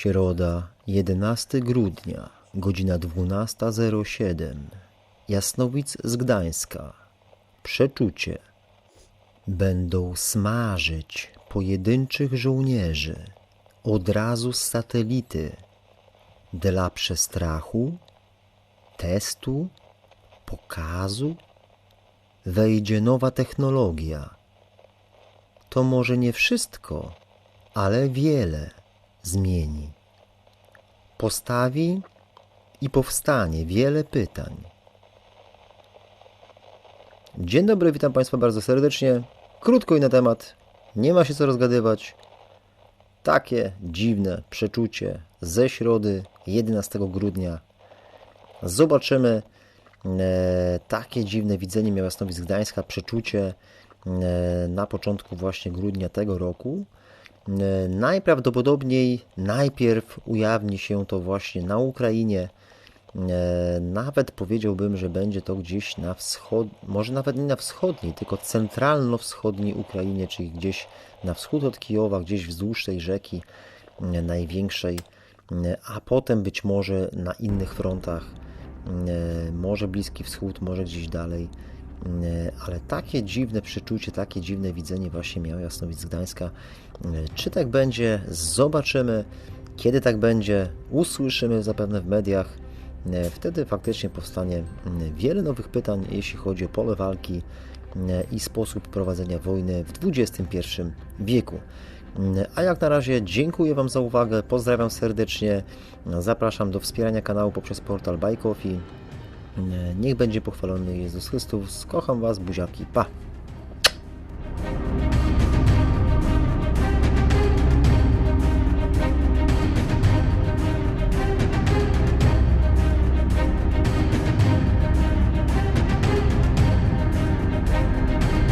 Środa, 11 grudnia, godzina 12.07. Jasnowic z Gdańska. Przeczucie. Będą smażyć pojedynczych żołnierzy od razu z satelity dla przestrachu, testu, pokazu. Wejdzie nowa technologia. To może nie wszystko, ale wiele zmieni. Postawi i powstanie wiele pytań. Dzień dobry, witam Państwa bardzo serdecznie. Krótko i na temat, nie ma się co rozgadywać. Takie dziwne przeczucie ze środy 11 grudnia. Zobaczymy. E, takie dziwne widzenie miała Jasnowic Gdańska, przeczucie e, na początku właśnie grudnia tego roku. E, Najprawdopodobniej najpierw ujawni się to właśnie na Ukrainie. E, Nawet powiedziałbym, że będzie to gdzieś na wschod, może nawet nie na wschodniej, tylko centralno-wschodniej Ukrainie, czyli gdzieś na wschód od Kijowa, gdzieś wzdłuż tej rzeki e, największej, a potem być może na innych frontach, może Bliski Wschód, może gdzieś dalej. E, Ale takie dziwne przeczucie, takie dziwne widzenie właśnie miał Jasnowic z Gdańska. E, Czy tak będzie? Zobaczymy. Kiedy tak będzie? Usłyszymy zapewne w mediach. E, Wtedy faktycznie powstanie mm, wiele nowych pytań, jeśli chodzi o pole walki i sposób prowadzenia wojny w XXI wieku. A jak na razie dziękuję Wam za uwagę, pozdrawiam serdecznie, zapraszam do wspierania kanału poprzez portal Coffee. Niech będzie pochwalony Jezus Chrystus. Kocham Was, buziaki, pa!